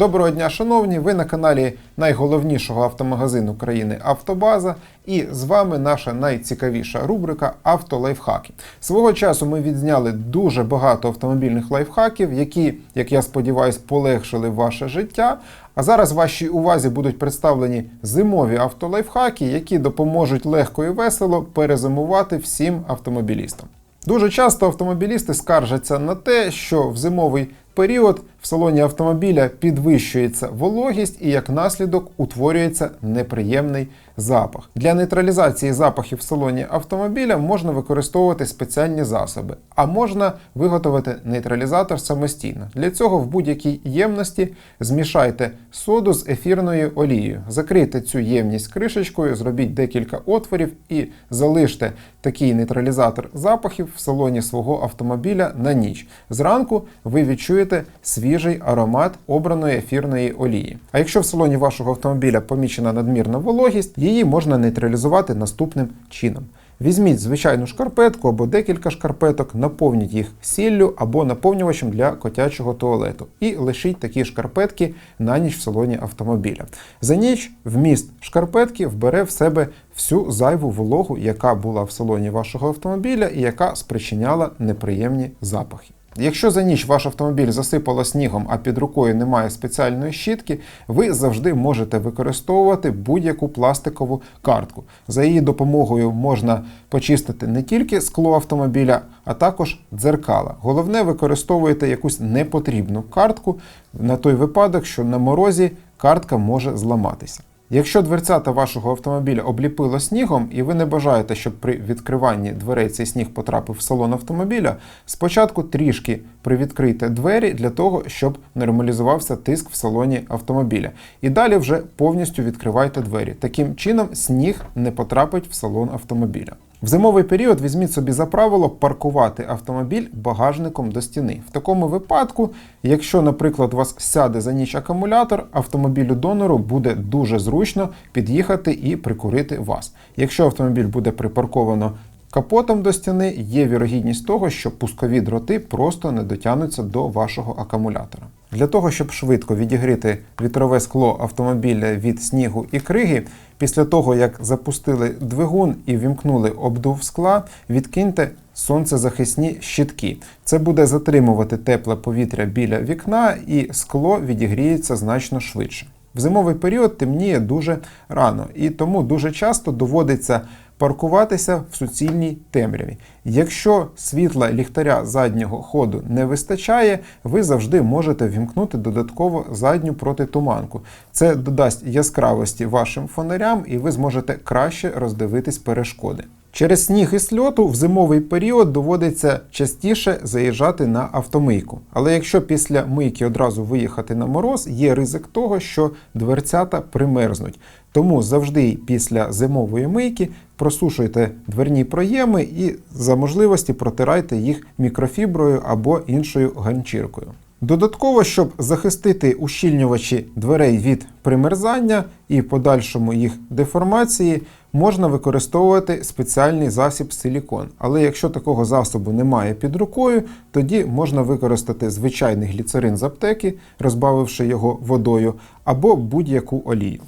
Доброго дня, шановні! Ви на каналі найголовнішого автомагазину країни Автобаза. І з вами наша найцікавіша рубрика Автолайфхаки. Свого часу ми відзняли дуже багато автомобільних лайфхаків, які, як я сподіваюся, полегшили ваше життя. А зараз вашій увазі будуть представлені зимові автолайфхаки, які допоможуть легко і весело перезимувати всім автомобілістам. Дуже часто автомобілісти скаржаться на те, що в зимовий період в салоні автомобіля підвищується вологість і як наслідок утворюється неприємний запах. Для нейтралізації запахів в салоні автомобіля можна використовувати спеціальні засоби, а можна виготовити нейтралізатор самостійно. Для цього в будь-якій ємності змішайте соду з ефірною олією. Закрийте цю ємність кришечкою, зробіть декілька отворів і залиште такий нейтралізатор запахів в салоні свого автомобіля на ніч. Зранку ви відчуєте свіжий аромат обраної ефірної олії. А якщо в салоні вашого автомобіля помічена надмірна вологість, її можна нейтралізувати наступним чином. Візьміть звичайну шкарпетку або декілька шкарпеток, наповніть їх сіллю або наповнювачем для котячого туалету і лишіть такі шкарпетки на ніч в салоні автомобіля. За ніч вміст шкарпетки вбере в себе всю зайву вологу, яка була в салоні вашого автомобіля і яка спричиняла неприємні запахи. Якщо за ніч ваш автомобіль засипало снігом, а під рукою немає спеціальної щітки, ви завжди можете використовувати будь-яку пластикову картку. За її допомогою можна почистити не тільки скло автомобіля, а також дзеркала. Головне, використовуйте якусь непотрібну картку на той випадок, що на морозі картка може зламатися. Якщо дверцята вашого автомобіля обліпило снігом, і ви не бажаєте, щоб при відкриванні дверей цей сніг потрапив в салон автомобіля, спочатку трішки привідкрийте двері для того, щоб нормалізувався тиск в салоні автомобіля. І далі вже повністю відкривайте двері. Таким чином сніг не потрапить в салон автомобіля. В зимовий період візьміть собі за правило паркувати автомобіль багажником до стіни. В такому випадку, якщо, наприклад, у вас сяде за ніч акумулятор, автомобілю донору буде дуже зручно під'їхати і прикурити вас. Якщо автомобіль буде припарковано капотом до стіни, є вірогідність того, що пускові дроти просто не дотягнуться до вашого акумулятора. Для того, щоб швидко відігріти вітрове скло автомобіля від снігу і криги, після того як запустили двигун і вімкнули обдув скла, відкиньте сонцезахисні щитки. Це буде затримувати тепле повітря біля вікна, і скло відігріється значно швидше. В зимовий період темніє дуже рано, і тому дуже часто доводиться паркуватися в суцільній темряві. Якщо світла ліхтаря заднього ходу не вистачає, ви завжди можете вімкнути додатково задню протитуманку. Це додасть яскравості вашим фонарям, і ви зможете краще роздивитись перешкоди. Через сніг і сльоту в зимовий період доводиться частіше заїжджати на автомийку. Але якщо після мийки одразу виїхати на мороз, є ризик того, що дверцята примерзнуть. Тому завжди після зимової мийки просушуйте дверні проєми і за можливості протирайте їх мікрофіброю або іншою ганчіркою. Додатково, щоб захистити ущільнювачі дверей від примерзання і подальшому їх деформації, можна використовувати спеціальний засіб силікон. Але якщо такого засобу немає під рукою, тоді можна використати звичайний гліцерин з аптеки, розбавивши його водою, або будь-яку олію.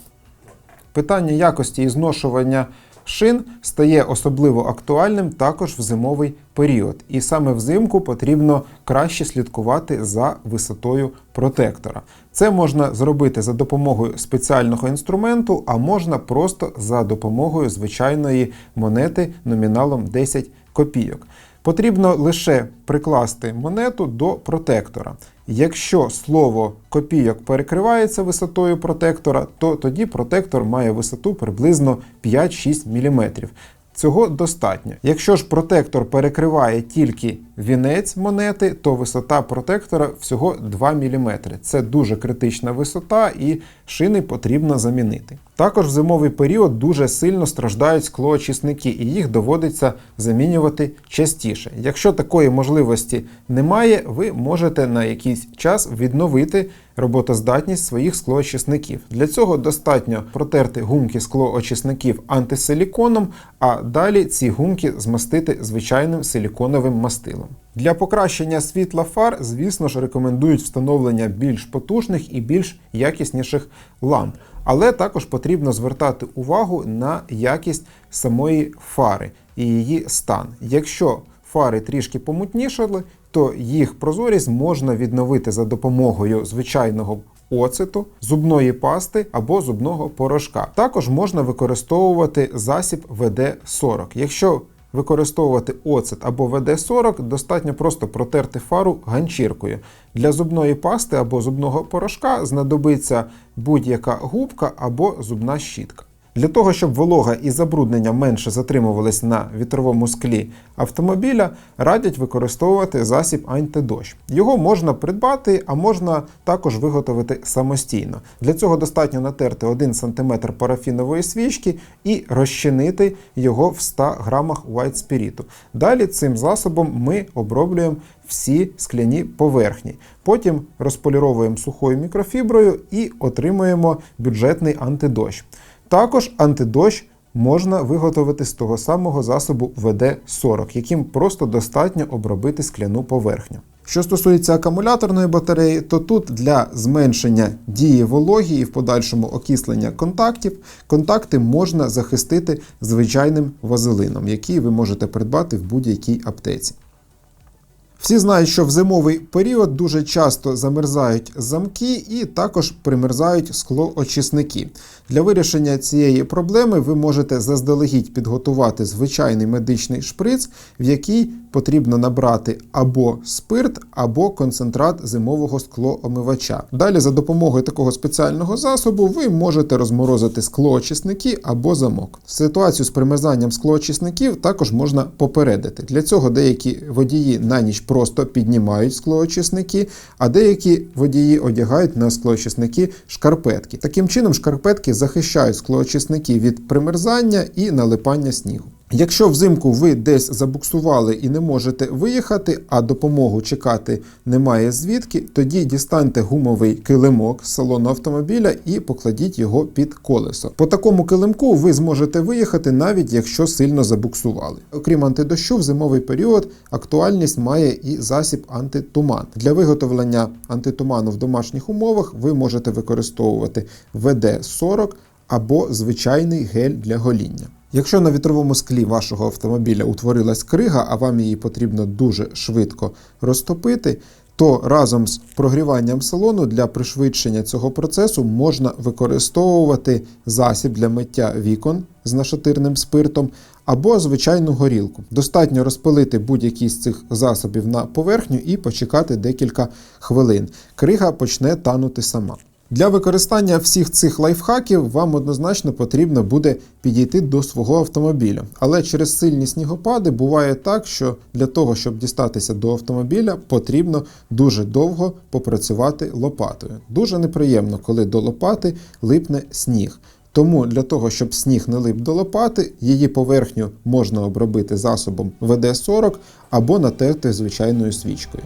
Питання якості і зношування шин стає особливо актуальним також в зимовий період. І саме взимку потрібно краще слідкувати за висотою протектора. Це можна зробити за допомогою спеціального інструменту, а можна просто за допомогою звичайної монети номіналом 10 копійок. Потрібно лише прикласти монету до протектора. Якщо слово копійок перекривається висотою протектора, то тоді протектор має висоту приблизно 5-6 мм. Цього достатньо. Якщо ж протектор перекриває тільки вінець монети, то висота протектора всього 2 мм. Це дуже критична висота і шини потрібно замінити. Також в зимовий період дуже сильно страждають склоочисники, і їх доводиться замінювати частіше. Якщо такої можливості немає, ви можете на якийсь час відновити роботоздатність своїх склоочисників. Для цього достатньо протерти гумки склоочисників антисиліконом, а далі ці гумки змастити звичайним силіконовим мастилом. Для покращення світла фар, звісно ж, рекомендують встановлення більш потужних і більш якісніших ламп. Але також потрібно звертати увагу на якість самої фари і її стан. Якщо фари трішки помутнішали, то їх прозорість можна відновити за допомогою звичайного оцету, зубної пасти або зубного порошка. Також можна використовувати засіб ВД-40. Якщо використовувати оцет або ВД-40, достатньо просто протерти фару ганчіркою. Для зубної пасти або зубного порошка знадобиться будь-яка губка або зубна щітка. Для того, щоб волога і забруднення менше затримувались на вітровому склі автомобіля, радять використовувати засіб антидощ. Його можна придбати, а можна також виготовити самостійно. Для цього достатньо натерти 1 см парафінової свічки і розчинити його в 100 грамах white спіріту. Далі цим засобом ми оброблюємо всі скляні поверхні. Потім розполіровуємо сухою мікрофіброю і отримуємо бюджетний антидощ. Також антидощ можна виготовити з того самого засобу ВД-40, яким просто достатньо обробити скляну поверхню. Що стосується акумуляторної батареї, то тут для зменшення дії вологі і в подальшому окислення контактів, контакти можна захистити звичайним вазелином, який ви можете придбати в будь-якій аптеці. Всі знають, що в зимовий період дуже часто замерзають замки і також примерзають склоочисники. Для вирішення цієї проблеми ви можете заздалегідь підготувати звичайний медичний шприц, в який потрібно набрати або спирт, або концентрат зимового склоомивача. Далі, за допомогою такого спеціального засобу, ви можете розморозити склоочисники або замок. Ситуацію з примерзанням склоочисників також можна попередити. Для цього деякі водії на ніч просто піднімають склоочисники, а деякі водії одягають на склоочисники шкарпетки. Таким чином, шкарпетки захищають склоочисники від примерзання і налипання снігу. Якщо взимку ви десь забуксували і не можете виїхати, а допомогу чекати немає звідки, тоді дістаньте гумовий килимок з салону автомобіля і покладіть його під колесо. По такому килимку ви зможете виїхати, навіть якщо сильно забуксували. Окрім антидощу, в зимовий період актуальність має і засіб антитуман. Для виготовлення антитуману в домашніх умовах ви можете використовувати ВД-40 або звичайний гель для гоління. Якщо на вітровому склі вашого автомобіля утворилась крига, а вам її потрібно дуже швидко розтопити, то разом з прогріванням салону для пришвидшення цього процесу можна використовувати засіб для миття вікон з нашатирним спиртом або звичайну горілку. Достатньо розпилити будь-який з цих засобів на поверхню і почекати декілька хвилин. Крига почне танути сама. Для використання всіх цих лайфхаків вам однозначно потрібно буде підійти до свого автомобіля. Але через сильні снігопади буває так, що для того, щоб дістатися до автомобіля, потрібно дуже довго попрацювати лопатою. Дуже неприємно, коли до лопати липне сніг. Тому для того, щоб сніг не лип до лопати, її поверхню можна обробити засобом ВД-40 або натерти звичайною свічкою.